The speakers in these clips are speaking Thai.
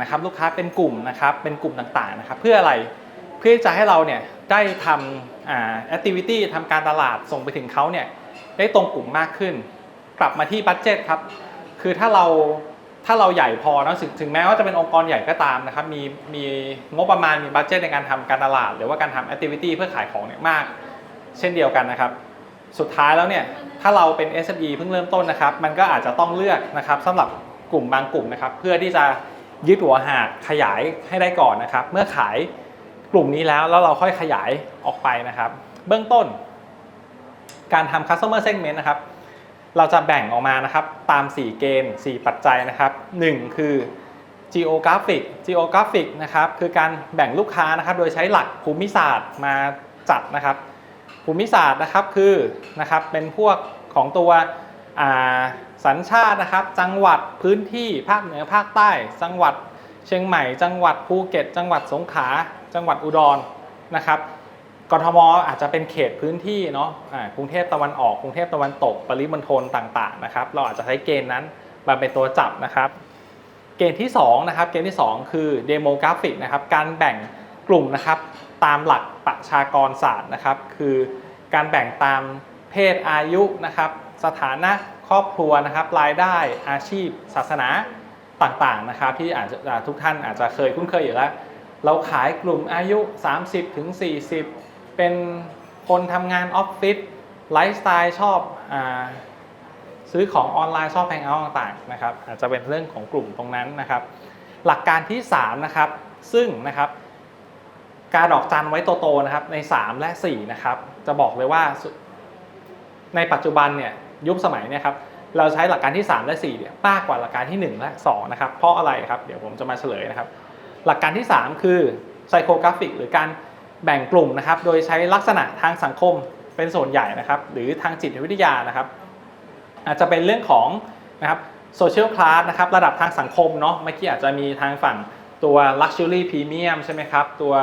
นะครับลูกค้าเป็นกลุ่มนะครับเป็นกลุ่มต่างๆนะครับเพื่ออะไรเพื่อจะให้เราเนี่ยได้ทำอ่าแอคทิวิตี้ทำการตลาดส่งไปถึงเขาเนี่ยได้ตรงกลุ่มมากขึ้น กลับมาที่บัตเจ็ตครับคือถ้าเราถ้าเราใหญ่พอนะถึงถึงแม้ว่าจะเป็นองค์กรใหญ่ก็ตามนะครับมีมีงบประมาณมีบัตเจตในการทำการตลาด หรือว่าการทำแอคทิวิตี้เพื่อขายของเนี่ยมาก เช่นเดียวกันนะครับ สุดท้ายแล้วเนี่ยถ้าเราเป็น SME เพิ่งเริ่มต้นนะครับ มันก็อาจจะต้องเลือกนะครับสำหรับกลุ่มบางกลุ่มนะครับ เพื่อที่จะ ยึดหัวหาดขยายให้ได้ก่อนนะครับ เมื่อขายกลุ่มนี้แล้วแล้วเราค่อยขยายออกไปนะครับ เบื้องต้น การทำ customer segment นะครับ เราจะแบ่งออกมานะครับ ตาม 4 เกณฑ์ 4 ปัจจัยนะครับ 1 คือ geographic geographic นะครับคือการแบ่งลูกค้านะครับ โดยใช้หลักภูมิศาสตร์มาจัดนะครับ ภูมิศาสตร์นะครับคือนะครับเป็นพวกของตัว สัญชาตินะครับ จังหวัดพื้นที่ภาคเหนือภาคใต้ จังหวัดเชียงใหม่ จังหวัดภูเก็ต จังหวัดสงขลาจังหวัดอุดรนะครับกทมอาจจะเป็นเขตพื้นที่เนาะกรุงเทพตะวันออกกรุงเทพตะวันตก ปริมณฑลต่างๆนะครับ เราอาจจะใช้เกณฑ์นั้นมาเป็นตัวจับนะครับ เกณฑ์ที่2นะครับ เกณฑ์ที่ 2 คือ demographic นะครับ การแบ่งกลุ่มนะครับตามหลักประชากรศาสตร์นะครับ คือการแบ่งตามเพศอายุนะครับ สถานะ ครอบครัวนะครับรายได้อาชีพ ศาสนาต่างๆนะครับ ที่อาจจะทุกท่านอาจจะเคยคุ้นเคยอยู่แล้ว เราขายกลุ่มอายุ 30ถึง40 เป็นคนทำงานออฟฟิศไลฟ์สไตล์ชอบอซื้อของออนไลน์ชอบแฮงเอาต่างๆนะครับอาจจะเป็นเรื่องของกลุ่มตรงนั้นนะครับ หลักการที่3นะครับซึ่งนะครับการดอกจันไว้โตๆนะครับใน 3 และ4นะครับจะบอกเลยว่าในปัจจุบันเนี่ย ยุคสมัยเนี่ยครับเราใช้หลักการที่ 3 และ4เนี่ยมากกว่าหลักการที่ 1 และ2นะครับเพราะอะไรครับเดี๋ยวผมจะมาเฉลยนะครับหลักการที่ 3 คือไซโคกราฟิกหรือการแบ่งกลุ่มนะครับโดยใช้ลักษณะทางสังคมเป็นส่วนใหญ่นะครับหรือทางจิตวิทยานะครับอาจจะเป็นเรื่องของนะครับโซเชียลคลาสนะครับระดับทางสังคมเนาะเมื่อกี้อาจจะมีทางฝั่งตัว Luxury Premium ใช่ไหมครับตัว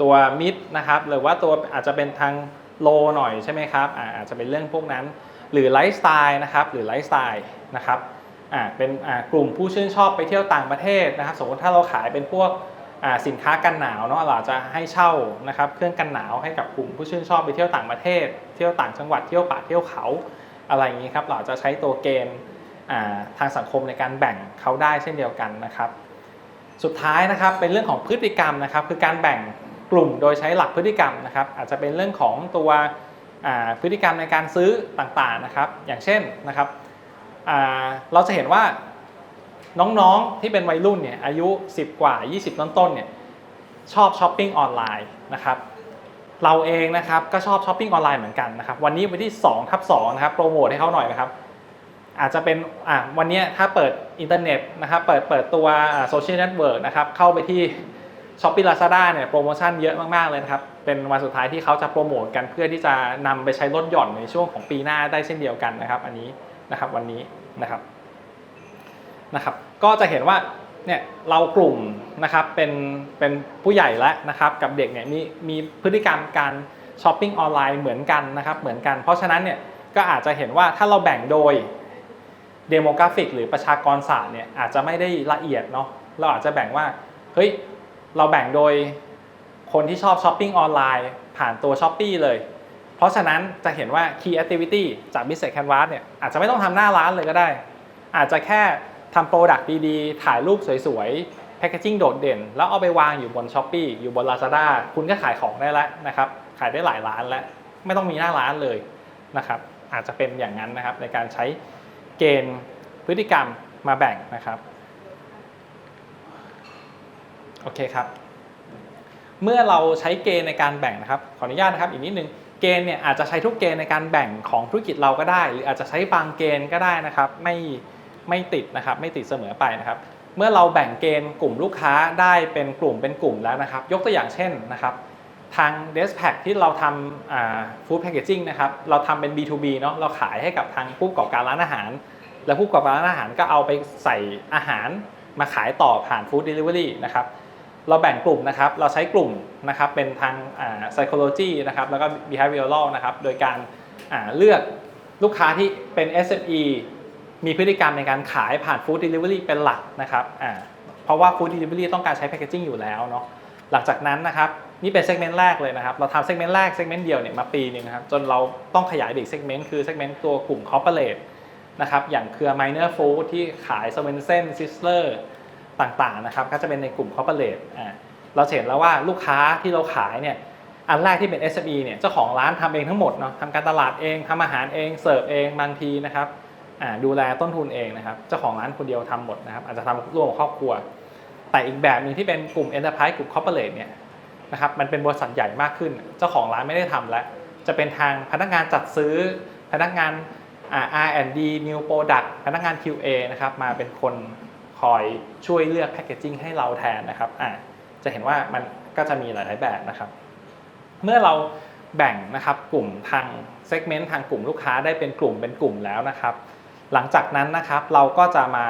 ตัวมิดนะครับหรือว่าตัวอาจจะเป็นทาง โลหน่อยใช่ไหมครับอาจจะเป็นเรื่องพวกนั้น หรือไลฟ์สไตล์นะครับหรือไลฟ์สไตล์นะครับเป็นกลุ่มผู้ชื่นชอบไปเที่ยวต่างประเทศนะครับ สมมติถ้าเราขายเป็นพวกสินค้ากันหนาวเนาะเราจะให้เช่านะครับเครื่องกันหนาวให้กับกลุ่มผู้ชื่นชอบไปเที่ยวต่างประเทศ เที่ยวต่างจังหวัดเที่ยวป่าเที่ยวเขาอะไรอย่างนี้ครับเราจะใช้ตัวเกณฑ์ทางสังคมในการแบ่งเขาได้เช่นเดียวกันนะครับ สุดท้ายนะครับเป็นเรื่องของพฤติกรรมนะครับคือการแบ่ง กลุ่มโดยใช้หลักพฤติกรรมนะครับ อาจจะเป็นเรื่องของตัวพฤติกรรมในการซื้อต่างๆนะครับ อย่างเช่นนะครับเราจะเห็นว่าน้องๆที่เป็นวัยรุ่นเนี่ยอายุ 10 กว่า 20 ต้นๆเนี่ยชอบช้อปปิ้งออนไลน์นะครับเราเองนะครับก็ชอบช้อปปิ้งออนไลน์เหมือนกันนะครับวันนี้วันที่2ทับ2นะครับโปรโมทให้เขาหน่อยนะครับอาจจะเป็นอะวันนี้ถ้าเปิดอินเทอร์เน็ตนะครับเปิดเปิดตัวโซเชียลเน็ตเวิร์กนะครับเข้าไปที่ s h o p ปี้ลาซาด้าเนี่ยโปรโมชั่นเยอะมากๆเลยนะครับ เป็นวันสุดท้ายที่เขาจะโปรโมทกันเพื่อที่จะนำไปใช้ลดหย่อนในช่วงของปีหน้าได้เช่นเดียวกันนะครับ อันนี้นะครับวันนี้นะครับนะครับ ก็จะเห็นว่าเนี่ยเรากลุ่มนะครับเป็นเป็นผู้ใหญ่แล้วนะครับกับเด็กเนี่ยมีมีพฤติกรรมการช้อปปิ้งออนไลน์เหมือนกันนะครับเหมือนกัน เพราะฉะนั้นเนี่ยก็อาจจะเห็นว่าถ้าเราแบ่งโดยเดโมกราฟิกหรือประชากรศาสตร์เนี่ยอาจจะไม่ได้ละเอียดเนาะเราอาจจะแบ่งว่าเฮ้ย เราแบ่งโดยคนที่ชอบช้อปปิ้งออนไลน์ผ่านตัว s h อ p e e เลย เพราะฉะนั้นจะเห็นว่า Key Activity จาก Business Canvas เนี่ยอาจจะไม่ต้องทำหน้าร้านเลยก็ได้ อาจจะแค่ทำโปรดักต์ดีๆ ถ่ายรูปสวยๆ แพคเกจิ้งโดดเด่น แล้วเอาไปวางอยู่บน s h อ p e e อยู่บน Lazada คุณก็ขายของได้แล้วนะครับ ขายได้หลายร้านแล้ว ไม่ต้องมีหน้าร้านเลยนะครับ อาจจะเป็นอย่างนั้นนะครับในการใช้เกณฑ์พฤติกรรมมาแบ่งนะครับ โอเคครับ เมื่อเราใช้เกณฑ์ในการแบ่งนะครับ ขออนุญาตนะครับอีกนิดนึงเกณฑ์เนี่ยอาจจะใช้ทุกเกณฑ์ในการแบ่งของธุรกิจเราก็ได้ หรืออาจจะใช้บางเกณฑ์ก็ได้นะครับไม่ไม่ติดนะครับไม่ติดเสมอไปนะครับ เมื่อเราแบ่งเกณฑ์กลุ่มลูกค้าได้เป็นกลุ่มเป็นกลุ่มแล้วนะครับ ยกตัวอย่างเช่นนะครับ ทาง d e s p a c ที่เราทำฟู้ดแพคเกจิ้งนะครับเราทำเป็น B2B เนาะเราขายให้กับทางผู้ประกอบการร้านอาหาร แล้วผู้ประกอบการร้านอาหารก็เอาไปใส่อาหารมาขายต่อผ่านฟู้ดเดลิเวอรี่นะครับ เราแบ่งกลุ่มนะครับ เราใช้กลุ่มนะครับเป็นทาง psychology นะครับแล้วก็ behavioral นะครับ โดยการเลือกลูกค้าที่เป็น SME มีพฤติกรรมในการขายผ่านฟู้ดเดลิเวอรี่เป็นหลักนะครับเพราะว่า Food Delivery ต้องการใช้แพคเกจิ้งอยู่แล้วเนาะ หลังจากนั้นนะครับนี่เป็นเซกเมนต์แรกเลยนะครับ เราทำเซกเมนต์แรกเซกเมนต์เดียวเนี่ยมาปีหนึงนะครับ จนเราต้องขยายไปอีกเซกเมนต์คือเซกเมนต์ตัวกลุ่ม Corporate นะครับ อย่างเครือ Minor Food ที่ขาย s w e n s o n Sizzler ต่างๆนะครับ ก็จะเป็นในกลุ่ม Corporate อ่าเราเห็นแล้วว่าลูกค้าที่เราขายเนี่ยอันแรกที่เป็น SME เนี่ยเจ้าของร้านทำเองทั้งหมดเนาะทำการตลาดเองทำอาหารเองเสิร์ฟเองบางทีนะครับดูแลต้นทุนเองนะครับเจ้าของร้านคนเดียวทำหมดนะครับอาจจะทำร่วมกับครอบครัว แต่อีกแบบหนึ่งที่เป็นกลุ่ม Enterprise กลุ่ม Corporate เนี่ยนะครับมันเป็นบริษัทใหญ่มากขึ้น เจ้าของร้านไม่ได้ทำแล้ว จะเป็นทางพนักงานจัดซื้อ พนักงาน R&D New Product พนักงาน QA นะครับมาเป็นคน คอยช่วยเลือกแพ c เกจิ้งให้เราแทนนะครับอ่าจะเห็นว่ามันก็จะมีหลาย ๆ แบบนะครับ เมื่อเราแบ่งนะครับกลุ่มทางเซกเมนต์ทางกลุ่มลูกค้าได้เป็นกลุ่มเป็นกลุ่มแล้วนะครับ หลังจากนั้นนะครับเราก็จะมา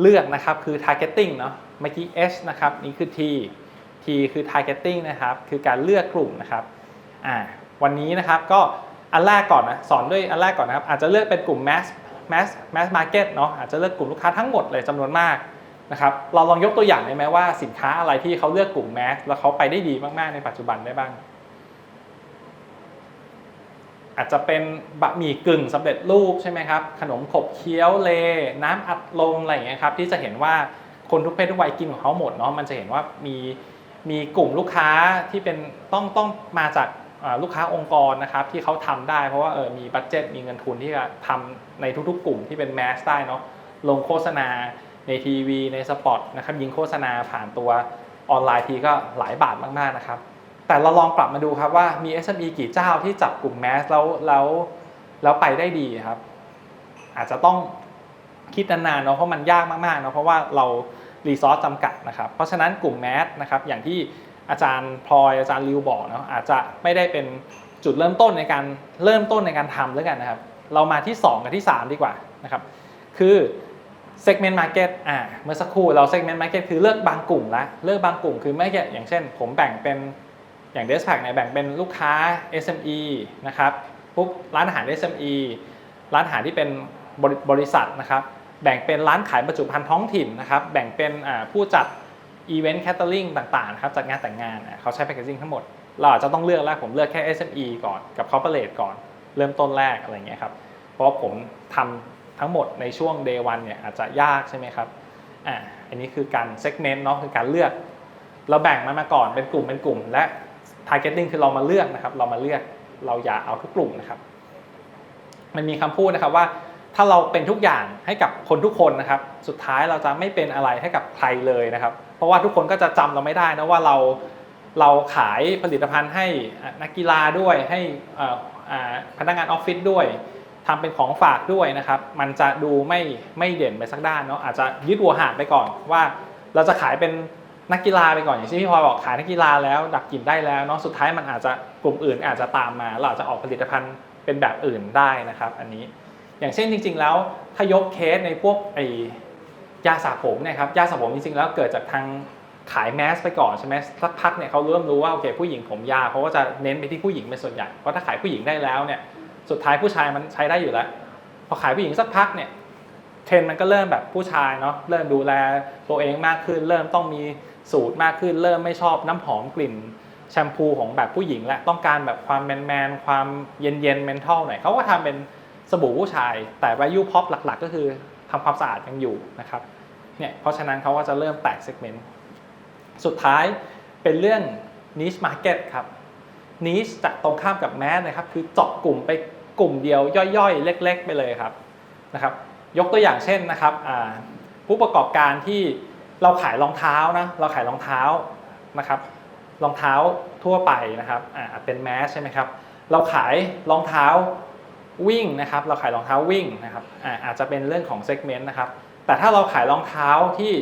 เลือกนะครับคือ targeting เนาะเมื่อกี้ H นะครับนี่คือ T T คือ targeting นะครับ คือการเลือกกลุ่มนะครับอ่าวันนี้นะครับก็อันแรกก่อนนะสอนด้วยอันแรกก่อนนะครับ อาจจะเลือกเป็นกลุ่ม mass mass mass market เนาะอาจจะเลือกกลุ่มลูกค้าทั้งหมดเลยจำนวนมากนะครับเราลองยกตัวอย่างได้ไหมว่าสินค้าอะไรที่เขาเลือกกลุ่ม mass แล้วเขาไปได้ดีมาก ๆ ในปัจจุบันได้บ้าง อาจจะเป็นบะหมี่กึ่งสำเร็จรูปใช่ไหมครับ ขนมขบเคี้ยวเลน้ำอัดลมอะไรอย่างเงี้ยครับที่จะเห็นว่าคนทุกเพศทุกวัยกินของเขาหมดเนาะมันจะเห็นว่ามีมีกลุ่มลูกค้าที่เป็นต้องต้องมาจาก ลูกค้าองค์กรนะครับที่เขาทำได้เพราะว่าเออมีบัตเจ็ตมีเงินทุนที่จะทำในทุกๆ กลุ่มที่เป็นแมสได้เนาะลงโฆษณาในทีวีในสปอตนะครับยิงโฆษณาผ่านตัวออนไลน์ทีก็หลายบาทมากๆนะครับ แต่เราลองปรับมาดูครับว่ามี SME กี่เจ้าที่จับกลุ่มแมสแล้วแล้วแล้วไปได้ดีครับ อาจจะต้องคิดนานๆเนาะเพราะมันยากมากๆเนาะเพราะว่าเรารีซอสจำกัดนะครับ เพราะฉะนั้นกลุ่มแมสนะครับอย่างที่ อาจารย์พลอยอาจารย์ริวบอกเนาะอาจจะไม่ได้เป็นจุดเริ่มต้นในการเริ่มต้นในการทำแล้วกันนะครับ เรามาที่ 2 กับที่ 3 ดีกว่านะครับคือ segment market อ่าเมื่อสักครู่เรา segment market คือเลือกบางกลุ่มละเลือกบางกลุ่มคือไม่แค่อย่างเช่น ผมแบ่งเป็นอย่าง d e s p a c เนี่ยแบ่งเป็นลูกค้า SME นะครับปุ๊บร้านอาหาร SME ร้านอาหารที่เป็นบริษัทนะครับ แบ่งเป็นร้านขายบรรจุภัณฑ์ท้องถิ่นนะครับ แบ่งเป็นผู้จัด อีเวนต์แคตเตอริงต่างๆครับจัดงานแต่งงานเขาใช้แพคเกจิ้งทั้งหมด เราอาจจะต้องเลือกแล้วผมเลือกแค่ SME ก่อนกับ Corporate ก่อน เริ่มต้นแรกอะไรเงี้ยครับเพราะว่าผมทำทั้งหมดในช่วง day one เนี่ยอาจจะยากใช่ไหมครับอ่าอันนี้คือการ segment เนาะคือการเลือก เราแบ่งมันมาก่อนเป็นกลุ่มเป็นกลุ่ม และ targeting คือเรามาเลือกนะครับ เรามาเลือกเราอย่าเอาทุกกลุ่มนะครับ มันมีคำพูดนะครับว่าถ้าเราเป็นทุกอย่างให้กับคนทุกคนนะครับ สุดท้ายเราจะไม่เป็นอะไรให้กับใครเลยนะครับ เพราะว่าทุกคนก็จะจำเราไม่ได้นะว่าเราเราขายผลิตภัณฑ์ให้นักกีฬาด้วยให้พนักงานออฟฟิศด้วยทำเป็นของฝากด้วยนะครับ มันจะดูไม่ไม่เด่นไปสักด้านเนาะอาจจะยึดหัวหางไปก่อนว่าเราจะขายเป็นนักกีฬาไปก่อนอย่างที่พี่พลอยบอกขายนักกีฬาแล้วดับกลิ่นได้แล้วเนาะสุดท้ายมันอาจจะกลุ่มอื่นอาจจะตามมาเราอาจจะออกผลิตภัณฑ์เป็นแบบอื่นได้นะครับ อันนี้อย่างเช่นจริง ๆ แล้วถ้ายกเคสในพวกไอ ยาสระผมเนี่ยครับยาสระผมจริงๆแล้วเกิดจากทางขายแมสไปก่อนใช่ไหมสักพักเนี่ยเขาเริ่มรู้ว่าโอเคผู้หญิงผมยาวเขาก็จะเน้นไปที่ผู้หญิงเป็นส่วนใหญ่เพราะถ้าขายผู้หญิงได้แล้วเนี่ยสุดท้ายผู้ชายมันใช้ได้อยู่แล้ว พอขายผู้หญิงสักพักเนี่ยเทรนด์มันก็เริ่มแบบผู้ชายเนาะเริ่มดูแลตัวเองมากขึ้น เริ่มต้องมีสูตรมากขึ้น เริ่มไม่ชอบน้ำหอมกลิ่นแชมพูของแบบผู้หญิงและต้องการแบบความแมนแมนๆความเย็นเย็นเมนทัลหน่อยเขาก็ทำเป็นสบู่ผู้ชาย แต่ value pop หลัก ๆ ก็คือทำความสะอาดยังอยู่นะครับ เนี่ยเพราะฉะนั้นเขาก็จะเริ่มแตก segment สุดท้ายเป็นเรื่อง niche market ครับ niche จะตรงข้ามกับ mass นะครับ คือเจาะกลุ่มไปกลุ่มเดียวย่อยๆ เล็ก ๆ ไปเลยครับนะครับ ยกตัวอย่างเช่นนะครับผู้ประกอบการที่เราขายรองเท้านะเราขายรองเท้านะครับรองเท้าทั่วไปนะครับอ่าเป็นแมสใช่ไหมครับเราขายรองเท้าวิ่งนะครับ เราขายรองเท้าวิ่งนะครับอาอาจจะเป็นเรื่องของเซกเมนต์นะครับ แต่ถ้าเราขายรองเท้าที่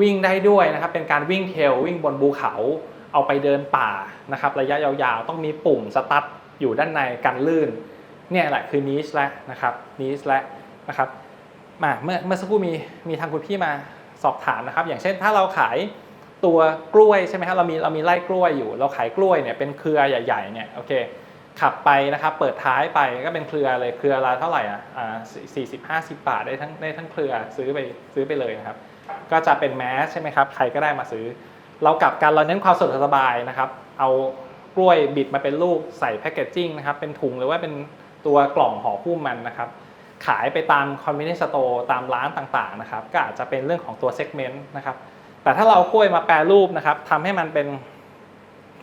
วิ่งได้ด้วยนะครับ เป็นการวิ่งเทลวิ่งบนภูเขา เอาไปเดินป่านะครับ ระยะยาวๆ ต้องมีปุ่มสตาร์ทอยู่ด้านในกันลื่น เนี่ยแหละคือนิชแล้วนะครับนิชแล้วนะครับมาเมื่อเมื่อสักครู่มีมีทางคุณพี่มาสอบถามนะครับ อย่างเช่นถ้าเราขายตัวกล้วยใช่ไหมครับเรามีเรามีไร่กล้วยอยู่ เราขายกล้วยเนี่ยเป็นเครือใหญ่ๆเนี่ยโอเค ขับไปนะครับเปิดท้ายไปก็เป็นเครือเลยเครือละเท่าไหร่อะอ่าสี่สิบห้าสิบบาทได้ทั้งได้ทั้งเครือซื้อไปซื้อไปเลยนะครับ ก็จะเป็นแมสใช่ไหมครับใครก็ได้มาซื้อ เรากลับกันเราเน้นความสะดวกสบายนะครับ เอากล้วยบิดมาเป็นลูกใส่แพคเกจจิ้งนะครับเป็นถุงหรือว่าเป็นตัวกล่องห่อหุ้มมันนะครับ ขายไปตามคอมมิวนิสโตร์ตามร้านต่างๆนะครับ ก็อาจจะเป็นเรื่องของตัวเซกเมนต์นะครับ แต่ถ้าเราเอากล้วยมาแปรรูปนะครับทำให้มันเป็น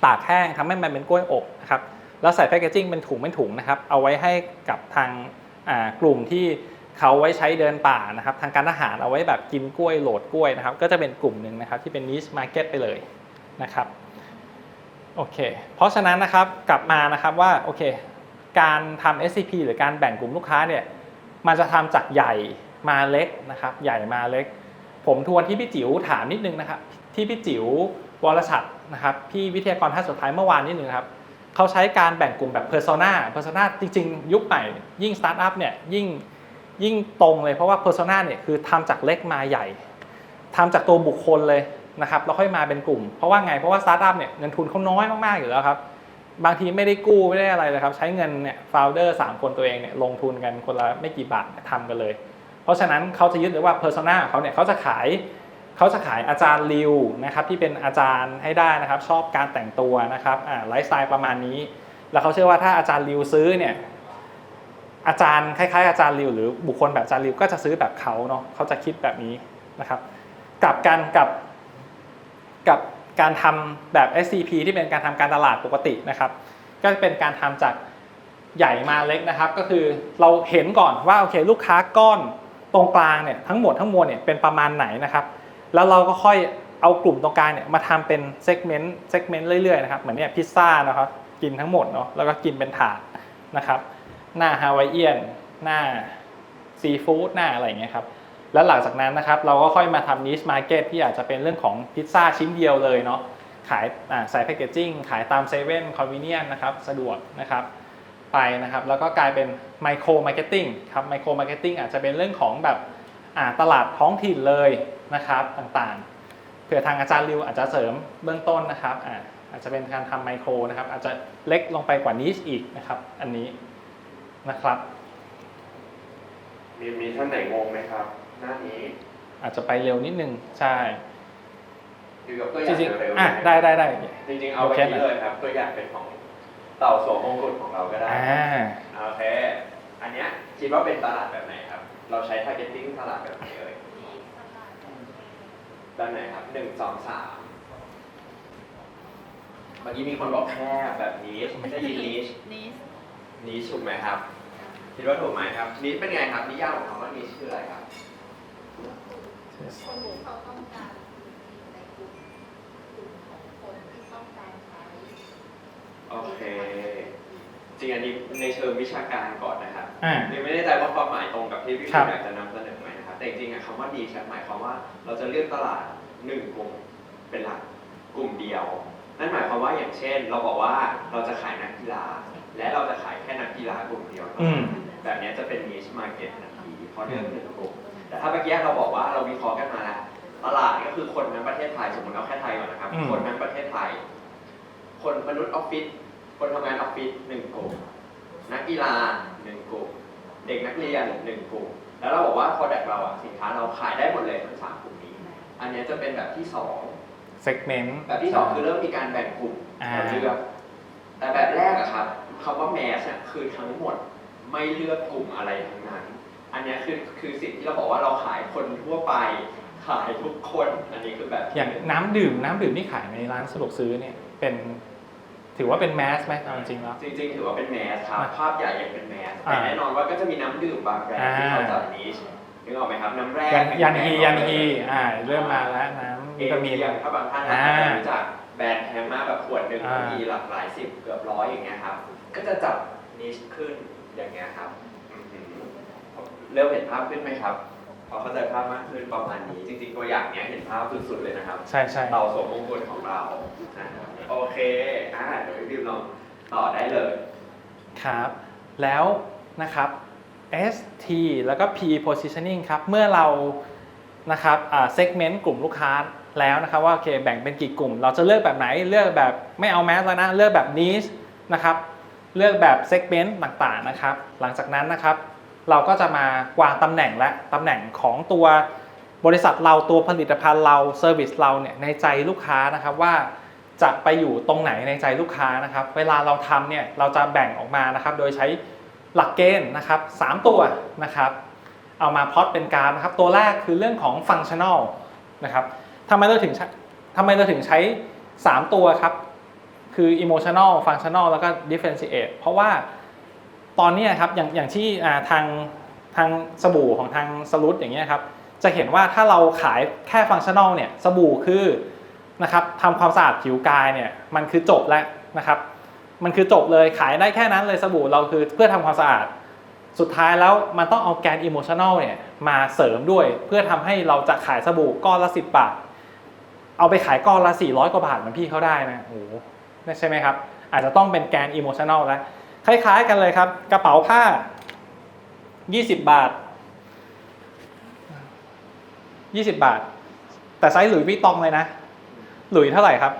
ตากแห้งทำให้มันเป็นกล้วยอบนะครับ แล้วใส่แพคเกจจิ้งเป็นถุงเป็นถุงนะครับ เอาไว้ให้กับทางกลุ่มที่เขาไว้ใช้เดินป่านะครับ ทางการอาหารเอาไว้แบบกินกล้วยโหลดกล้วยนะครับ ก็จะเป็นกลุ่มหนึ่งนะครับที่เป็นนิชมาร์เก็ตไปเลยนะครับโอเค เพราะฉะนั้นนะครับกลับมานะครับว่าโอเค การทำ SCP หรือการแบ่งกลุ่มลูกค้าเนี่ยมันจะทำจากใหญ่มาเล็กนะครับ ใหญ่มาเล็ก ผมทวนที่พี่จิ๋วถามนิดนึงนะครับ ที่พี่จิ๋ววรชัดนะครับ พี่วิทยากรท่านสุดท้ายเมื่อวานนิดนึงครับ เขาใช้การแบ่งกลุ่มแบบ Persona Persona จริงๆ ยุคใหม่ยิ่งสตาร์ทอัพเนี่ยยิ่งยิ่งตรงเลยเพราะว่า Persona เนี่ยคือทำจากเล็กมาใหญ่ทำจากตัวบุคคลเลยนะครับแล้วค่อยมาเป็นกลุ่ม เพราะว่าไงเพราะว่าสตาร์ทอัพเนี่ยเงินทุนเขาน้อยมากๆอยู่แล้วครับบางทีไม่ได้กู้ไม่ได้อะไรเลยครับใช้เงินเนี่ยโฟลเดอร์สามคนตัวเองเนี่ยลงทุนกันคนละไม่กี่บาททำกันเลย เพราะฉะนั้นเขาจะยึดเลยว่า Persona ของเขาเนี่ยเขาจะขาย เขาจะขายอาจารย์ริวนะครับที่เป็นอาจารย์ให้ได้นะครับ ชอบการแต่งตัวนะครับไลฟ์สไตล์ประมาณนี้ แล้วเขาเชื่อว่าถ้าอาจารย์ริวซื้อเนี่ยอาจารย์คล้ายๆอาจารย์ริวหรือบุคคลแบบอาจารย์ริวก็จะซื้อแบบเขาเนาะเขาจะคิดแบบนี้นะครับกลับกันกับกับการทำแบบ SCP ที่เป็นการทำการตลาดปกตินะครับ ก็จะเป็นการทำจากใหญ่มาเล็กนะครับ ก็คือเราเห็นก่อนว่าโอเคลูกค้าก้อนตรงกลางเนี่ยทั้งหมดทั้งมวลเนี่ยเป็นประมาณไหนนะครับ แล้วเราก็ค่อยเอากลุ่มตรงกลางเนี่ยมาทำเป็นเซกเมนต์เซกเมนต์เรื่อยๆนะครับเหมือนเนี่ยพิซซ่านะครับกินทั้งหมดเนาะแล้วก็กินเป็นถาดนะครับหน้าฮาวายเอียนหน้าซีฟู้ดหน้าอะไรอย่างเงี้ยครับแล้วหลังจากนั้นนะครับเราก็ค่อยมาทำนิชมาร์เก็ตที่อาจจะเป็นเรื่องของพิซซ่าชิ้นเดียวเลยเนาะขายอ่าใส่แพคเกจจิ้งขายตามเซเว่นคอนเวเนียนนะครับสะดวกนะครับไปนะครับแล้วก็กลายเป็นไมโครมาร์เก็ตติ้งครับไมโครมาร์เก็ตติ้งอาจจะเป็นเรื่องของแบบ ตลาดท้องถิ่นเลยนะครับต่างๆ เผื่อทางอาจารย์ริวอาจจะเสริมเบื้องต้นนะครับอ่าอาจจะเป็นการทำไมโครนะครับ อาจจะเล็กลงไปกว่านี้อีกนะครับ อันนี้นะครับ มีมีท่านไหนงงไหมครับ หน้านี้อาจจะไปเร็วนิดนึงใช่ดูยกตัวอจย่างริงเร็วๆๆอะนะได้ได้ได้ จริงๆเอาไปโอเคนี้เลยครับ ตัวอย่างเป็นของเต่าสวมมงกุฎของเราก็ได้อ่า โอเค อันเนี้ยคิดว่าเป็นตลาดแบบไหนครับ เราใช้ targeting ตลาดแบบไหนเอ่ยแบบไหนครับหนึ่งสองสามเมื่อกี้มีคนบอกแค่แบบนี้ไม่ได้ยินนิชนิสนิชถูกไหมครับ คิดว่าถูกไหมครับนิชเป็นไงครับนิยามของคำว่านิชคืออะไรครับคนหมู่เขาต้องการในกลุ่มกลุ่มของคนที่ต้องการใช้โอเค จริงอันนี้ในเชิงวิชาการก่อนนะครับอ่ายังไม่แน่ใจว่าความหมายตรงกับที่พี่ครัคุบ ณอยากจะนำเสนอไหมนะครับ แต่จริงๆอะคำว่าดีชัดหมายความว่าเราจะเลือกตลาดหนึ่งกลุ่มเป็นหลักกลุ่มเดียว นั่นหมายความว่าอย่างเช่น เราบอกว่าเราจะขายนักกีฬา และเราจะขายแค่นักกีฬากลุ่มเดียวเท่าอืนั้ม นแบบนี้จะเป็น niche market ทันทีเพราะเลือกหนึ่งกลุ่ม แต่ถ้าเมื่อกี้เราบอกว่าเราวิเคราะห์กันมาแล้วตลาดก็คือคนทั้งประเทศไทยสมมติเอาแค่ไทยก่อนนะครับ อืม คนทั้งประเทศไทย คนมนุษย์ออฟฟิศ คนทำงานออฟฟิศหนึ่งกลุ่มนักกีฬาหนึ่งกลุ่มเด็กนักเรียนหนึ่งกลุ่มแล้วเราบอกว่า product เราอะสินค้าเราขายได้หมดเลยทั้งสามกลุ่มนี้ อันเนี้ยจะเป็นแบบที่สองเซกเมนต์ แบบที่สองคือเริ่มมีการแบ่งกลุ่มอ่า เราเลือกแต่แบบแรกอะครับคำว่าแมสอะคือทั้งหมดไม่เลือกกลุ่มอะไรทั้งนั้น อันเนี้ยคือคือสิ่งที่เราบอกว่าเราขายคนทั่วไป ขายทุกคน อันนี้คือแบบที่อย่างน้ำดื่มน้ำดื่มที่ขายในร้านสะดวกซื้อเนี่ยเป็น ถือว่าเป็นแมสไหมเอาจริงๆแล้ว จริงๆ ถือว่าเป็นแมสครับอะภาพใหญ่ยังเป็นแมสอ่าแต่แน่นอนว่าก็จะมีน้ำดื่มบางแบรนด์ที่อ่าเขาจัดนิชนึกออกไหมครับน้ำแร่ยันยันฮียันฮีอ่าอ่าเริ่มมาแล้วน้ำเอวิตามิมีนถ้าบางท่านอ่าอาจจะรู้จักแบรนด์แพงมากแบบขวดหนึ่งอ่าบางทีหลักหลายสิบเกือบร้อยอย่างเงี้ยครับก็จะจับนิชขึ้นอย่างเงี้ยครับอือหือเริ่มเห็นภาพขึ้นไหมครับพอเข้าใจภาพมากขึ้นประมาณนี้ จริง ๆ ตัวอย่างเนี้ยเห็นภาพสุดๆเลยนะครับ ใช่ใช่เตาสวมมงกุฎของเรานะครับ โอเคอ่าเดี๋ยวพี่บิวลองต่อได้เลย ครับ แล้วนะครับ ST แล้วก็ P positioning ครับ เมื่อเรานะครับอ่า segment กลุ่มลูกค้าแล้วนะครับว่าโอเคแบ่งเป็นกี่กลุ่ม เราจะเลือกแบบไหนเลือกแบบไม่เอาแมสแล้วนะเลือกแบบ niche นะครับเลือกแบบ segment ต่างๆนะครับ หลังจากนั้นนะครับ เราก็จะมาวางตำแหน่งและตำแหน่งของตัวบริษัทเราตัวผลิตภัณฑ์เราเซอร์วิสเราเนี่ยในใจลูกค้านะครับว่า จะไปอยู่ตรงไหนในใจลูกค้านะครับ เวลาเราทำเนี่ยเราจะแบ่งออกมานะครับ โดยใช้หลักเกณฑ์นะครับสามตัวนะครับ เอามาพลอตเป็นกราฟนะครับ ตัวแรกคือเรื่องของฟังชั่น a ลนะครับทำไมเราถึงทำไมเราถึงใช้ 3 ตัวครับ คือ emotional functional แล้วก็ differentiate เพราะว่าตอนนี้ครับอย่างอย่างที่ทางทางสบู่ของทางสลุดอย่างเงี้ยครับ จะเห็นว่าถ้าเราขายแค่ฟังชั่น a ลเนี่ยสบู่คือ นะครับทำความสะอาดผิวกายเนี่ยมันคือจบแล้วนะครับ มันคือจบเลยขายได้แค่นั้นเลยสบู่เราคือเพื่อทำความสะอาด สุดท้ายแล้วมันต้องเอาแกนอิโมชัน a ลเนี่ยมาเสริมด้วย เพื่อทำให้เราจะขายสบู่ก้อนละ10บาท เอาไปขายก้อนละ400กว่าบาทเหมือนพี่เขาได้นะโอ้ใช่ไหมครับ อาจจะต้องเป็นแกนอิโมชัน a ลแล้วคล้ายๆกันเลยครับ กระเป๋าผ้า 20 บาท 20 บาท แต่ไซส์หลุยส์วิตตองเลยนะ หลุยส์เท่าไหร่ครับ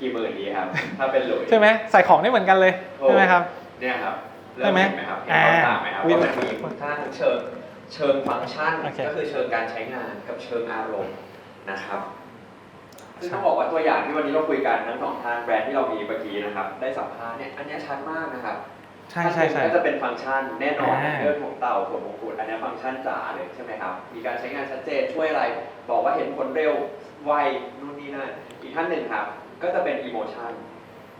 กี่หมื่นดีครับ ถ้าเป็นหลุยใช่ไหมใส่ของได้เหมือนกันเลยใช่ไหมครับ เนี่ยครับใช่ไหมเริ่เนไหมครับเห็นความต่างไหมครับอ่าว่ามันมีคุณค่าทั้งเชิงเชิงฟังก์ชันโอเคก็คือเชิงการใช้งานกับเชิงอารมณ์นะครับซึ่งใช่ต้องบอกว่าตัวอย่างที่วันนี้เราคุยกันทั้งสองทางแบรนด์ที่เรามีเมื่อกี้นะครับ ได้สัมภาษณ์เนี่ยอันเนี้ยชัดมากนะครับใช่ใช่ใช่ก็จะเป็นฟังก์ชันแน่นอนอ่าเรื่องของเต่าส่วนมงกุฎอันนี้ฟังก์ชันจ๋าเลยใช่ไหมครับ มีการใช้งานชัดเจนช่วยอะไร บอกว่าเห็นผลเร็ว ไวนู่นนี่นั่นอีกท่านหนึ่งครับ ก็จะเป็นอีโมชัน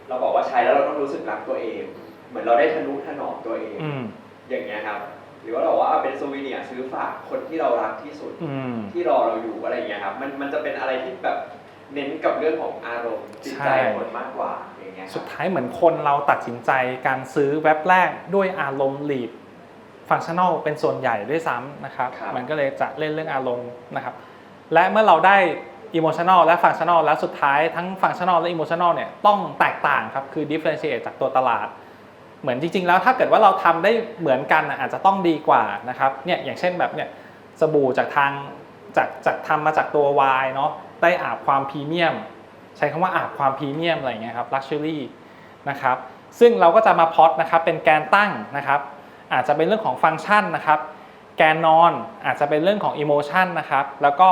เราบอกว่าใช้แล้วเราต้องรู้สึกรักตัวเอง เหมือนเราได้ทะนุถนอมตัวเอง อืม อย่างเงี้ยครับ หรือว่าเราบอกว่าเอาเป็นซูวิเนียร์ซื้อฝากคนที่เรารักที่สุด อืม ที่รอเราอยู่อะไรอย่างเงี้ยครับ มันมันจะเป็นอะไรที่แบบเน้นกับเรื่องของอารมณ์จิตใจใช่ คนมากกว่าอย่างเงี้ยคสุรับ ดท้ายเหมือนคนเราตัดสินใจการซื้อเว็บแรกด้วยอารมณ์ลีดฟังชั่น a ลเป็นส่วนใหญ่ด้วยซ้ำนะครับ มันก็เลยจะเล่นเรื่องอารมณ์นะครับ และเมื่อเราได้ อิโมชัน a ลและฟังชั่น a ลแล้วสุดท้ายทั้งฟังชั่น a ลและอิโมชัน a ลเนี่ยต้องแตกต่างครับคือ differentiate จากตัวตลาด เหมือนจริง ๆ แล้วถ้าเกิดว่าเราทำได้เหมือนกันอาจจะต้องดีกว่านะครับเนี่ยอย่างเช่นแบบเนี่ยสบู่จากทางจากจากทำมาจากตัววายเนาะได้อาบความพรีเมียม ใช้คำว่าอาบความพรีเมียมอะไรเงี้ยครับ luxury นะครับซึ่งเราก็จะมาพอตนะครับเป็นแกนตั้งนะครับอาจจะเป็นเรื่องของฟังก์ชันนะครับแกนนอนอาจจะเป็นเรื่องของ emotion นะครับแล้วก็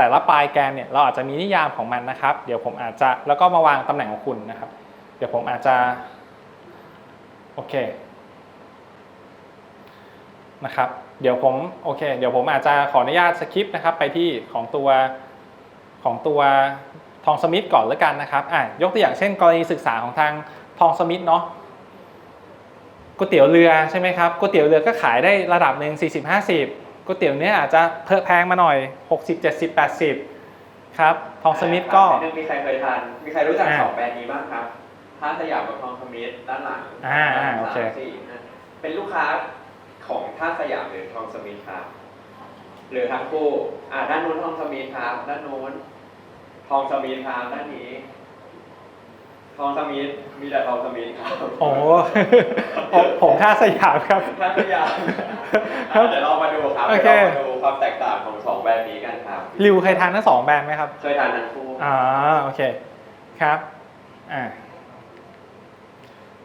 แต่ละปลายแกนเนี่ยเราอาจจะมีนิยามของมันนะครับ เดี๋ยวผมอาจจะแล้วก็มาวางตำแหน่งของคุณนะครับ เดี๋ยวผมอาจจะโอเคนะครับ เดี๋ยวผมโอเค เดี๋ยวผมอาจจะขออนุญาตสคิปนะครับ ไปที่ของตัวของตัวทองสมิธก่อนแล้วกันนะครับอะยกตัวอย่างเช่น กรณีศึกษาของทางทองสมิธเนาะก๋วยเตี๋ยวเรือใช่ไหมครับก๋วยเตี๋ยวเรือก็ขายได้ระดับหนึ่ง40 50 ก๋วยเตี๋ยวเนี้ยอาจจะเพิ่มแพงมาหน่อย 60 70 80 ครับ ทองสมิธก็ถานิดนึงมีใครเคยทาน มีใครรู้จักอ่าสองแบรนด์นี้บ้างครับท่าสยามกับทองคำมิตรด้านหลังอ่าอ่าโอเค สามสี่ห้าเป็นลูกค้าของท่าสยามหรือทองสมิธครับ หรือทั้งคู่อ่าด้านนู้นทองสมิธครับ ด้านนู้นทองสมิธครับด้านนี้ ทองสมิธมีแต่ทองสมิธครับโอ้โหผมผมท่าสยามครับ ท่าสยามครับอะเดี๋ยวเรามาดูครับโอเดี๋ยวเคเรามาดูความแตกต่างของสองแบรนด์นี้กันครับริวเคยทานทั้งสองแบรนด์ไหมครับ เคยทานทั้งคู่อ่าโอเคครับอ่า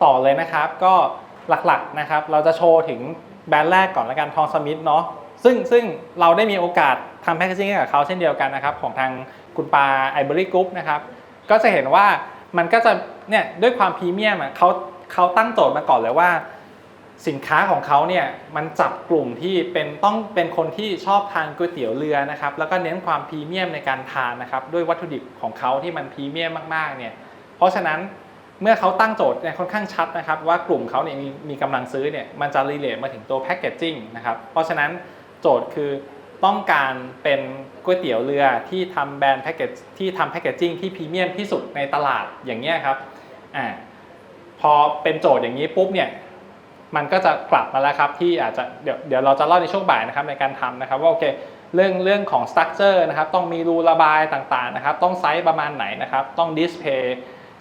ต่อเลยนะครับก็หลักๆนะครับ เราจะโชว์ถึงแบรนด์แรกก่อนละกันทองสมิธเนาะซึ่งซึ่งเราได้มีโอกาสทำแพคเกจิ้งให้กับเขาเช่นเดียวกันนะครับ ของทางคุณปาไอเบอรี่กรุ๊ปนะครับ ก็จะเห็นว่า มันก็จะเนี่ยด้วยความพรีเมียมเขาเขาตั้งโจทย์มาก่อนเลยว่า สินค้าของเขาเนี่ยมันจับกลุ่มที่เป็นต้องเป็นคนที่ชอบทานก๋วยเตี๋ยวเรือนะครับแล้วก็เน้นความพรีเมียมในการทานนะครับด้วยวัตถุดิบของเขาที่มันพรีเมียมมากๆเนี่ยเพราะฉะนั้นเมื่อเขาตั้งโจทย์เนี่ยค่อนข้างชัดนะครับ ว่ากลุ่มเขาเนี่ยมีมีกำลังซื้อเนี่ยมันจะรีเลทมาถึงตัวแพคเกจจิ้งนะครับเพราะฉะนั้นโจทย์คือต้องการเป็น ก๋วยเตี๋ยวเรือที่ทำแบรนด์แพคเกจที่ทำแพคเกจจิ้งที่พรีเมียมที่สุดในตลาดอย่างเงี้ยครับอ่าพอเป็นโจทย์อย่างนี้ปุ๊บเนี่ยมันก็จะกลับมาแล้วครับที่อาจจะเดี๋ยวเดี๋ยวเราจะเล่าในช่วงบ่ายนะครับในการทำนะครับว่าโอเคเรื่องเรื่องของสตรัคเจอร์นะครับต้องมีรูระบายต่างๆนะครับต้องไซส์ประมาณไหนนะครับต้องดิสเพย์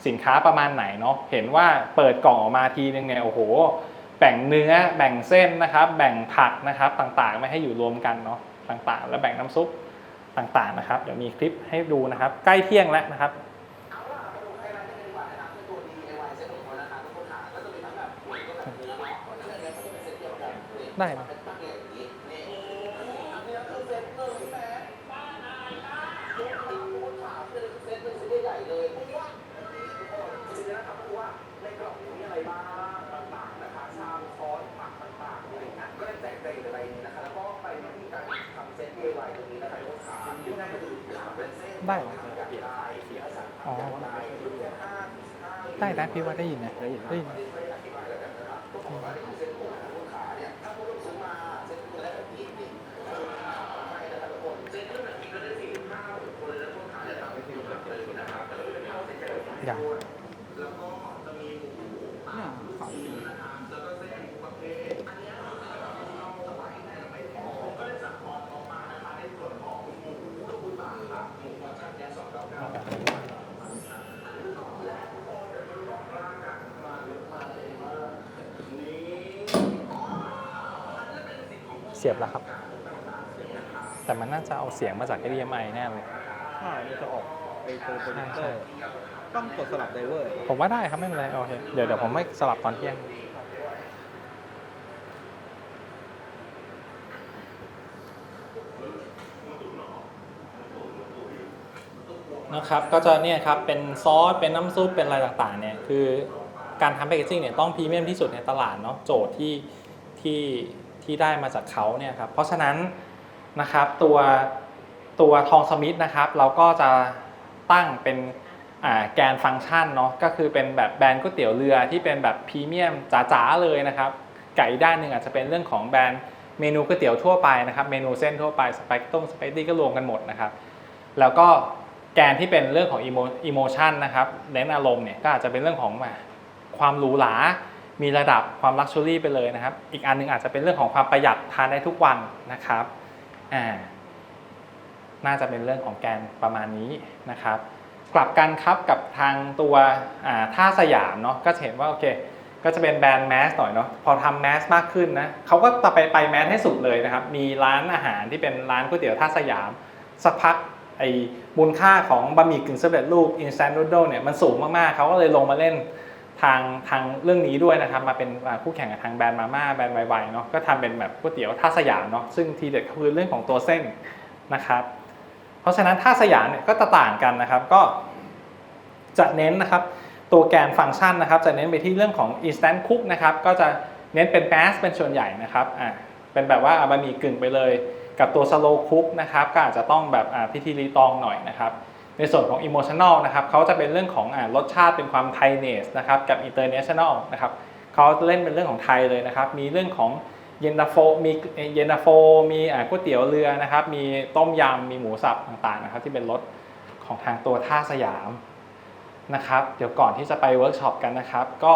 สินค้าประมาณไหนเนาะเห็นว่าเปิดกล่องออกมาทีนึงเนี่ยโอ้โห แบ่งเนื้อแบ่งเส้นนะครับ แบ่งผักนะครับต่างๆ ไม่ให้อยู่รวมกันเนาะต่างๆ แล้วแบ่งน้ำซุป ต่างๆนะครับ เดี๋ยวมีคลิปให้ดูนะครับ ใกล้เที่ยงแล้วนะครับเอาล่ะมาดูไฮไลท์กันเลยดีกว่านะครับคือตัว DIY เซ็ตของเขานะคะทุกคนค่ะก็จะมีทั้งแบบหมูกับแบบเนื้อเนาะเพราะฉะนั้นเนี่ยมันจะเป็นเซ็ตเดียวกันนี่ ได้ มันเป็นตั้งอย่างนี้นี่อันนี้คือเซ็ตหนึ่ง ได้เหรออ๋อได้นะพี่ว่าได้ยินนะได้ยินได้ยินอย่าง สียบแล้วครับ แต่มันน่าจะเอาเสียงมาจาก HDMI แน่เลย ใช่มันจะออกไปตัวโปรเจคเตอร์ต้องกดสลับไดเวอร์ผมว่าได้ครับไม่เป็นไรโอเคเดี๋ยวเดี๋ยวผมไม่สลับตอนเที่ยงนะครับก็จะเนี่ยครับเป็นซอสเป็นน้ำซุปเป็นอะไรต่างๆเนี่ยคือการทำแพคเกจิ้งเนี่ยต้องพรีเมียมที่สุดในตลาดเนาะโจทย์ที่ที่ ที่ได้มาจากเขาเนี่ยครับเพราะฉะนั้นนะครับตัวตัวทองสมิธนะครับ เราก็จะตั้งเป็นแกนฟังก์ชันเนาะก็คือเป็นแบบแบรนด์ก๋วยเตี๋ยวเรือที่เป็นแบบพรีเมียมจ๋าๆเลยนะครับไก่ด้านหนึ่งอาจจะเป็นเรื่องของแบรนด์เมนูก๋วยเตี๋ยวทั่วไปนะครับเมนูเส้นทั่วไปสไปกต้มสไปตี้ก็รวมกันหมดนะครับแล้วก็แกนที่เป็นเรื่องของอิโมชันนะครับเน้นอารมณ์เนี่ยก็อาจจะเป็นเรื่องของความหรูหรา มีระดับความลักชัวรี่ไปเลยนะครับ อีกอันหนึงอาจจะเป็นเรื่องของความประหยัดทานได้ทุกวันนะครับอ่าน่าจะเป็นเรื่องของแกนประมาณนี้นะครับ กลับกันครับกับทางตัวท่าสยามเนาะก็จะเห็นว่าโอเคก็จะเป็นแบรนด์แมสหน่อยเนาะพอทำแมสมากขึ้นนะเขาก็จะไปไปแมสให้สุดเลยนะครับ มีร้านอาหารที่เป็นร้านก๋วยเตี๋ยวท่าสยาม สักพักไอ้มูลค่าของบะหมี่กึ่งสำเร็จรูป instant noodle เนี่ยมันสูงมากๆเขาก็เลยลงมาเล่น ทางทางเรื่องนี้ด้วยนะครับมาเป็นคู่แข่งกับทางแบรนด์มาม่าแบรนด์ไวๆเนาะก็ทำเป็นแบบก๋วยเตี๋ยวท่าสยามเนาะซึ่งทีเด็ดคือเรื่องของตัวเส้นนะครับ เพราะฉะนั้นท่าสยามเนี่ยก็จะต่างกันนะครับก็จะเน้นนะครับตัวแกนฟังก์ชันนะครับ จะเน้นไปที่เรื่องของ instant cook นะครับก็จะเน้นเป็น mass เป็นส่วนใหญ่นะครับอ่าเป็นแบบว่าบะหมี่กึ่งไปเลย กับตัว slow cook นะครับก็อาจจะต้องแบบอ่าพิธีรีตองหน่อยนะครับ ในส่วนของ emotional นะครับเขาจะเป็นเรื่องของอรสชาติเป็นความไทยเนสนะครับกับ international นะครับเขาเล่นเป็นเรื่องของไทยเลยนะครับ มีเรื่องของเย็นตาโฟมีเย็นตาโฟมีก๋วยเตี๋ยวเรือนะครับ มีต้มยำมีหมูสับต่างๆนะครับ ที่เป็นรสของทางตัวท่าสยามนะครับ เดี๋ยวก่อนที่จะไปเวิร์กช็อปกันนะครับ ก็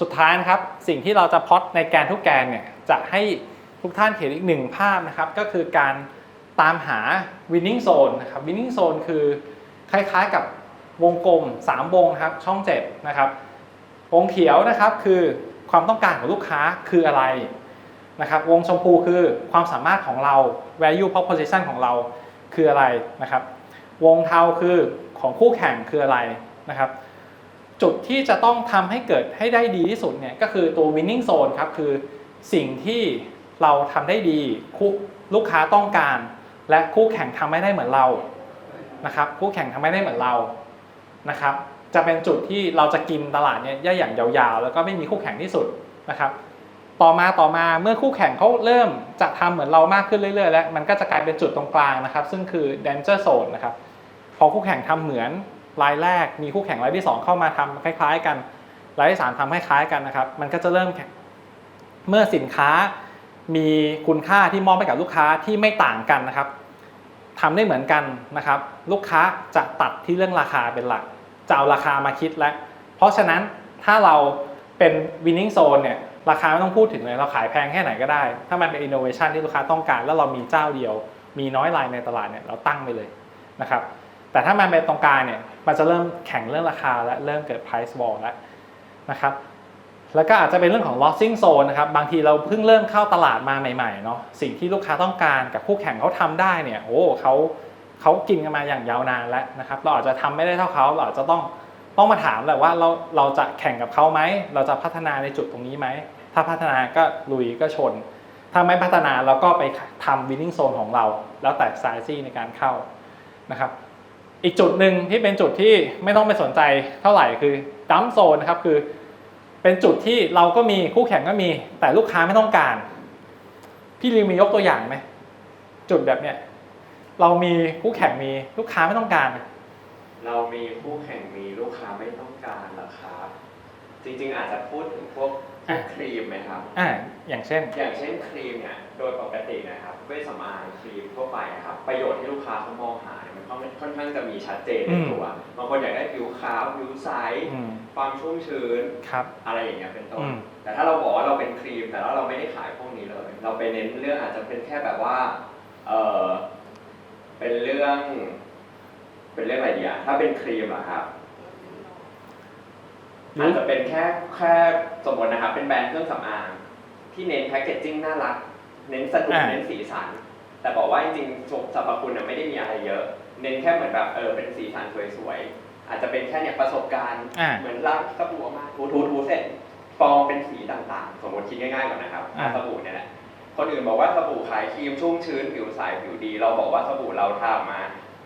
สุดท้ายนะครับสิ่งที่เราจะพอตในแกนทุกแกนเนี่ยจะให้ทุกท่านเห็นอีกหนึ่งภาพนะครับ ก็คือการ ตามหา winning zone นะครับ winning zone คือคล้ายๆกับวงกลม 3 วงครับช่อง 7 นะครับ วงเขียวนะครับคือความต้องการของลูกค้าคืออะไรนะครับ วงชมพูคือความสามารถของเรา value proposition ของเราคืออะไรนะครับ วงเทาคือของคู่แข่งคืออะไรนะครับ จุดที่จะต้องทำให้เกิดให้ได้ดีที่สุดเนี่ยก็คือตัว winning zone ครับคือสิ่งที่เราทำได้ดีคู่ลูกค้าต้องการ และคู่แข่งทำไม่ได้เหมือนเรานะครับคู่แข่งทำไม่ได้เหมือนเรานะครับ จะเป็นจุดที่เราจะกินตลาดเนี่ยได้อย่างยาวๆ แล้วก็ไม่มีคู่แข่งที่สุดนะครับ ต่อมาต่อมาเมื่อคู่แข่งเขาเริ่มจะทำเหมือนเรามากขึ้นเรื่อยๆ แล้วมันก็จะกลายเป็นจุดตรงกลางนะครับ ซึ่งคือ danger zone นะครับพอคู่แข่งทำเหมือนรายแรก มีคู่แข่งรายที่ 2 เข้ามาทำคล้าย ๆ กันรายที่3ทำคล้ายๆกันนะครับ มันก็จะเริ่มแข่งเมื่อสินค้า มีคุณค่าที่มอบให้กับลูกค้าที่ไม่ต่างกันนะครับทำได้เหมือนกันนะครับ ลูกค้าจะตัดที่เรื่องราคาเป็นหลักจะเอาราคามาคิดแล้ว เพราะฉะนั้นถ้าเราเป็น winning zone เนี่ยราคาไม่ต้องพูดถึงเลยเราขายแพงแค่ไหนก็ได้ ถ้ามันเป็น innovation ที่ลูกค้าต้องการ แล้วเรามีเจ้าเดียว มีน้อยรายในตลาดเนี่ยเราตั้งไปเลยนะครับแต่ถ้ามันเป็นตรงกลางเนี่ยมันจะเริ่มแข่งเรื่องราคาและเริ่มเกิด price war แล้วนะครับ แล้วก็อาจจะเป็นเรื่องของ losing zone นะครับ บางทีเราเพิ่งเริ่มเข้าตลาดมาใหม่ๆเนาะสิ่งที่ลูกค้าต้องการกับคู่แข่งเขาทำได้เนี่ยโอ้เขาเขากินกันมาอย่างยาวนานแล้วนะครับ เราอาจจะทำไม่ได้เท่าเขาเราอาจจะต้องต้องมาถามแหละว่าเราเราจะแข่งกับเขาไหม เราจะพัฒนาในจุดตรงนี้ไหม ถ้าพัฒนาก็ลุยก็ชน ถ้าไม่พัฒนาเราก็ไปทำ winning zone ของเรา แล้วแต่ size ในการเข้านะครับ อีกจุดหนึ่งที่เป็นจุดที่ไม่ต้องไปสนใจเท่าไหร่คือดัมโซนนะครับคือ เป็นจุดที่เราก็มีคู่แข่งก็มี แต่ลูกค้าไม่ต้องการ พี่ริวมียกตัวอย่างไหมจุดแบบเนี้ยเรามีคู่แข่งมีลูกค้าไม่ต้องการ เรามีคู่แข่งมีลูกค้าไม่ต้องการเหรอครับ จริงๆอาจจะพูดถึงพวกพวกครีมไหมครับ อ่าอย่างเช่น อย่างเช่นครีมเนี่ยโดยปกตินะครับเวชสำอางครีมทั่วไปนะครับ ประโยชน์ที่ลูกค้าเขามองหาเนี่ยมันค่อนข้างจะมีชัดเจนในตัวบางคนอยากได้ผิวขาวผิวใสอืมความชุ่มชื้นครับ อะไรอย่างเงี้ยเป็นต้อืนมแต่ถ้าเราบอกว่าเราเป็นครีม แต่ว่าเราไม่ได้ขายพวกนี้เลย เราไปเน้นเรื่องอาจจะเป็นแค่แบบว่าเออเป็นเรื่อง เป็นเรื่องอะไรดีอะถ้าเป็นครีมอะครับหรื ออาจจะเป็นแค่แค่สมมตินะครับเป็นแบรนด์เครื่องสำอางที่เน้นแพคเกจจิ้งน่ารัก เน้นสนุกอ่า เน้นสีสัน แต่บอกว่าจริงๆสรรพคุณน่ะไม่ได้มีอะไรเยอะ เน้นแค่เหมือนแบบเออเป็นสีสันสวยๆอาจจะเป็นแค่เนี่ยประสบการณ์ อ่า เหมือนล้างสบู่ออกมาถูถูถูเสร็จฟองเป็นสีต่างๆ สมมติคิดง่ายๆก่อนนะครับอ่าสบู่เนี่ยแหละคนอื่นบอกว่าสบู่ขายครีมชุ่มชื้นผิวใสผิวดี เราบอกว่าสบู่เราทำมา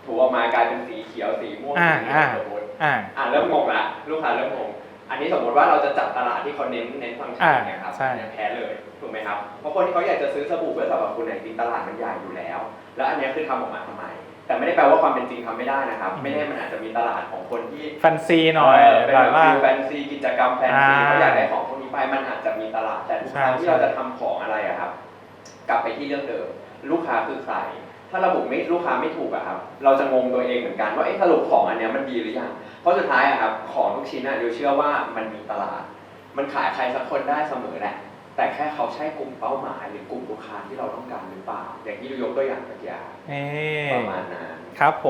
ถูออกมากลายเป็นสีเขียวสีม่วงอ่าสีเหลือ่าองสมมติอ่า อ่าเริ่มงงละลูกค้าเริ่มงง อันนี้สมมติว่าเราจะจับตลาดที่เขาเน้นเน้นฟังก์ชันอ่าเนี่ยครับใช่เนี่ยแพ้เลยถูกไหมครับเพราะคนที่เขาอยากจะซื้อสบู่เพื่อสรรพคุณเนี่ยจริงๆตลาดมันใหญ่อยู่แล้ว แล้วอันเนี้ยคือทำออกมาทำไม แต่ไม่ได้แปลว่าความเป็นจริงทำไม่ได้นะครับ ไม่แน่มันอาจจะมีตลาดของคนที่แฟนซีหน่อยเเป็นแบแบบบว่า ฟิลแฟนซีกิจกรรมแฟนซีอ่าเขาอยากได้ของพวกนี้ไปมันอาจจะมีตลาดแต่ทุกครั้งใช่ที่เราจะทำของอะไรอะครับ กลับไปที่เรื่องเดิม ลูกค้าคือใคร ถ้าระบุไม่ลูกค้าไม่ถูกอะครับ เราจะงงตัวเองเหมือนกันว่าเอ๊ะสรุปของอันเนี้ยมันดีหรือยัง เพราะสุดท้ายอะครับของทุกชิ้นอะเดี๋ยวเชื่อว่ามันมีตลาด มันขายใครสักคนได้เสมอแหละ แต่แค่เขาใช่กลุ่มเป้าหมายหรือกลุ่มลูกค้าที่เราต้องการหรือเปล่า อย่างที่ดูยกตัวอย่างเมื่อกี้นี่ประมาณนั้น ครับผม